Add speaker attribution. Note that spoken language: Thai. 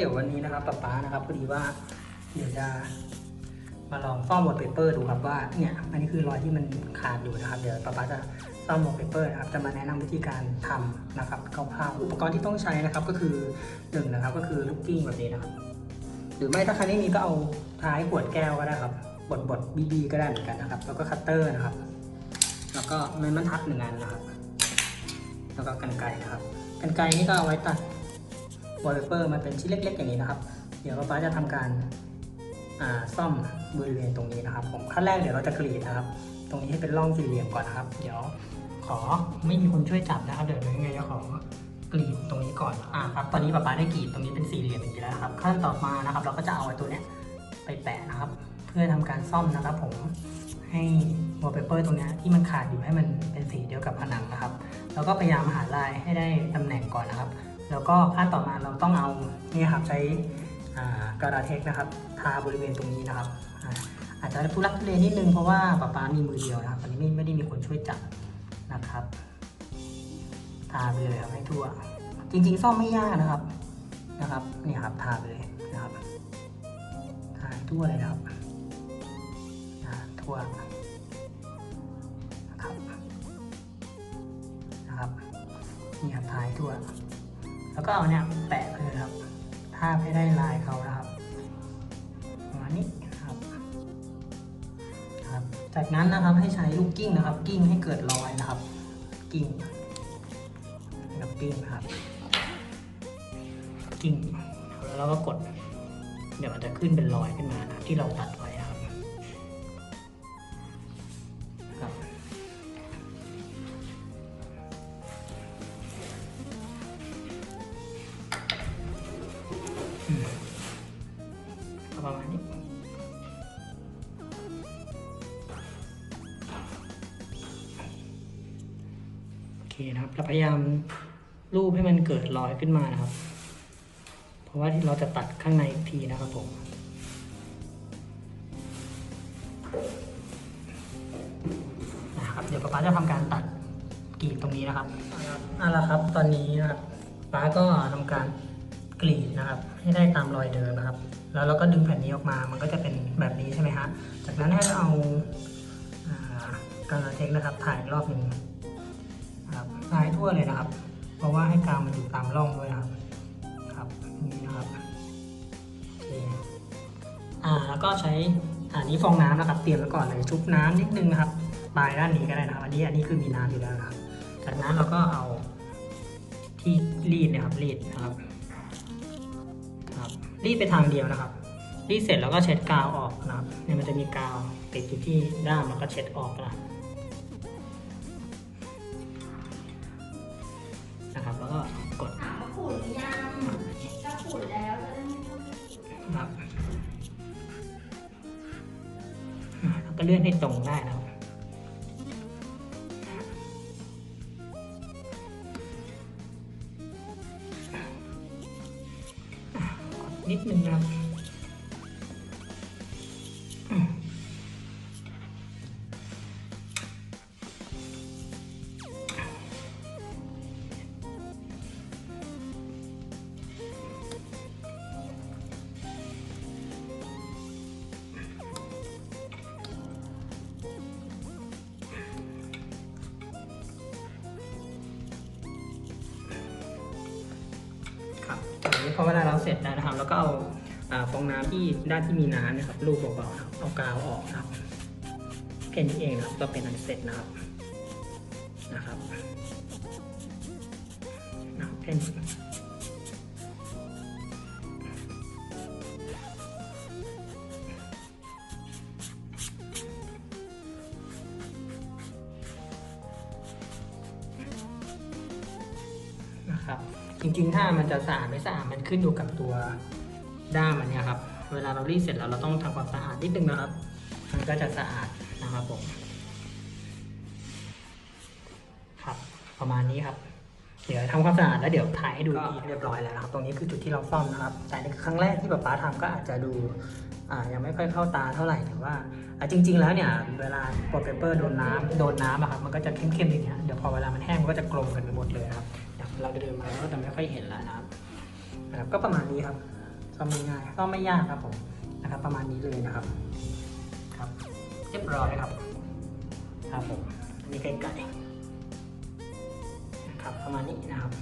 Speaker 1: เดี๋ยววันนี้นะครับป๊าป๊านะครับพอดีว่า เดี๋ยวจะมาลองซ่อมวอลเปเปอร์ดูครับว่าเนี่ยอันนี้คือรอยที่มันขาดอยู่นะครับ เดี๋ยวป๊าป๊าจะซ่อมวอลเปเปอร์นะครับจะมาแนะนำวิธีการทำนะครับคร่าวๆอุปกรณ์ที่ต้องใช้นะครับก็คือหนึ่งนะครับก็คือลูกกิ้งแบบนี้นะครับ หรือไม่ถ้าใครไม่มีก็เอาท้ายขวดแก้วก็ได้ครับบดบดบีบีก็ได้เหมือนกันนะครับ แล้วก็คัตเตอร์นะครับ แล้วก็ไม้บรรทัดหนึ่งอันนะครับ แล้วก็กันไกรนะครับกันไกรนี่ก็เอาไว้ตัด วอลเปเปอร์มาเป็นชิ้นเล็ก ๆ อย่างนี้นะครับ เดี๋ยวป๊าจะทำการาซ่อมบริเวณตรงนี้นะครับ ผมขั้นแรกเดี๋ยวเราจะกรีดนะครับ ตรงนี้ให้เป็นร่องสี่เหลี่ยมก่อนนะครับ เดี๋ยวขอไม่มีคนช่วยจับนะครับ เดี๋ยวยังไงจะขอกรีดตรงนี้ก่อนอ่าครับตอนนี้ป๊าป๊าได้กรีดตรงนี้เป็นสี่เหลี่ยมอย่างนี้แล้วครับ ขั้นต่อมานะครับ เราก็จะเอาตัวเนี้ยไปแปะนะครับ เพื่อทำการซ่อมนะครับ ผมให้วอลเปเปอร์ตรงนี้ที่มันขาดอยู่ให้มันเป็นสีเดียวกับผนังนะครับ แล้วก็พยายามหาลายให้ได้ตำแหน่งก่อนนะครับ แล้วก็ขั้นต่อมาเราต้องเอาเนี่ยครับใช้อ่ากระดาเทคนะครับทาบริเวณตรงนี้นะครับอาจจะทุลักทุเลนิดนึงเพราะว่าป๊าป๊ามีมือเดียวนะครับตอนนี้ไม่ไม่ได้มีคนช่วยจับนะครับ ทาไปเลยครับให้ทั่ว จริงๆซ่อมไม่ยากนะครับนะครับนี่ครับทาไปเลยนะครับทาทั่วเลยนะครับทั่วนะครับนะครับนี่ครับทาทั่ว แล้วก็เอาเนี่ยแปะเลยครับ ทาบให้ได้ลายเขานะครับประมาณนี้ครับครับ จากนั้นนะครับให้ใช้ลูกกิ้งนะครับ กิ้งให้เกิดรอยนะครับ กิ้งนะครับกิ้งครับ กิ้งแล้วเราก็กด เดี๋ยวมันจะขึ้นเป็นรอยขึ้นมานะที่เราตัดไว้ ก็ประมาณนี้โอเคนะครับเราพยายามรูปให้มันเกิดรอยขึ้นมานะครับ เพราะว่าที่เราจะตัดข้างในอีกทีนะครับผมนะครับเดี๋ยวป๊าจะทำการตัดกรีดตรงนี้นะครับเอาละครับ ตอนนี้นะครับป๊าก็ทำการ กรีดนะครับ ให้ได้ตามรอยเดิมนะครับ แล้วเราก็ดึงแผ่นนี้ออกมา มันก็จะเป็นแบบนี้ใช่ไหมฮะ จากนั้นให้เราเอากาวลาเทคนะครับถ่ายรอบหนึ่งครับถ่ายทั่วเลยนะครับ เพราะว่าให้กาวมันอยู่ตามร่องด้วยนะครับ ครับนี่นะครับโอเคอ่าแล้วก็ใช้อันนี้ฟองน้ำนะครับ เตรียมไว้ก่อนเลยชุบน้ำนิดนึงนะครับปลายด้านนี้ก็ได้นะครับ อันนี้อันนี้คือมีน้ำอยู่แล้วนะครับ จากนั้นเราก็เอาที่รีดนะครับรีดนะครับ รับรีดไปทางเดียวนะครับ รีดเสร็จแล้วก็เช็ดกาวออกนะครับเนี่ยมันจะมีกาวติดอยู่ที่ด้ามแล้วก็เช็ดออกนะนะครับ แล้วก็กด
Speaker 2: ถามว่าขูดหรือยังถ้าขูดแล้วจะได้ไม่ต้องไปขูด
Speaker 1: ครับอ่าแล้วก็เลื่อนให้ตรงได้นะครับ กดนิ เสร็จแล้วนะครับ แล้วก็เอาอฟองน้ำที่ด้านที่มีน้ำนะครับลูบเบาๆเอากาวออกนะครับแค่นี้เองนะครับก็เป็นอันเสร็จนะครับนะครับนะแค่นี้นะครับ จริงๆ ถ้ามันจะสะอาดไม่สะอาดมันขึ้นอยู่กับตัวด้ามอันเนี้ยครับ เวลาเรารีดเสร็จแล้วเราต้องทำความสะอาดนิดนึงนะครับ มันก็จะสะอาดนะครับผม ครับ ประมาณนี้ครับ เดี๋ยวทำความสะอาดแล้วเดี๋ยวถ่ายให้ดูอีกทีเรียบร้อยแล้วนะครับ ตรงนี้คือจุดที่เราซ่อมนะครับ แต่ในครั้งแรกที่ป๊าป๊าทำก็อาจจะดูอ่ายังไม่ค่อยเข้าตาเท่าไหร่แต่ว่าอ่าจริง ๆ แล้วเนี่ยเวลาโปรเปเปอร์โดนน้ำโดนน้ำอะครับมันก็จะเข้มๆอย่างเงี้ยเดี๋ยวพอเวลามันแห้งมันก็จะกลมกันไปหมดเลยนะครับอย่าง เราเดินมาเราก็จะไม่ค่อยเห็นแล้วนะครับนะครับ ก็ประมาณนี้ครับซ่อมไม่ง่ายซ่อมไม่ยากครับผมนะครับ ประมาณนี้เลยนะครับ ครับเรียบร้อยครับ ครับผมมีไก่ๆนะครับประมาณนี้นะครับ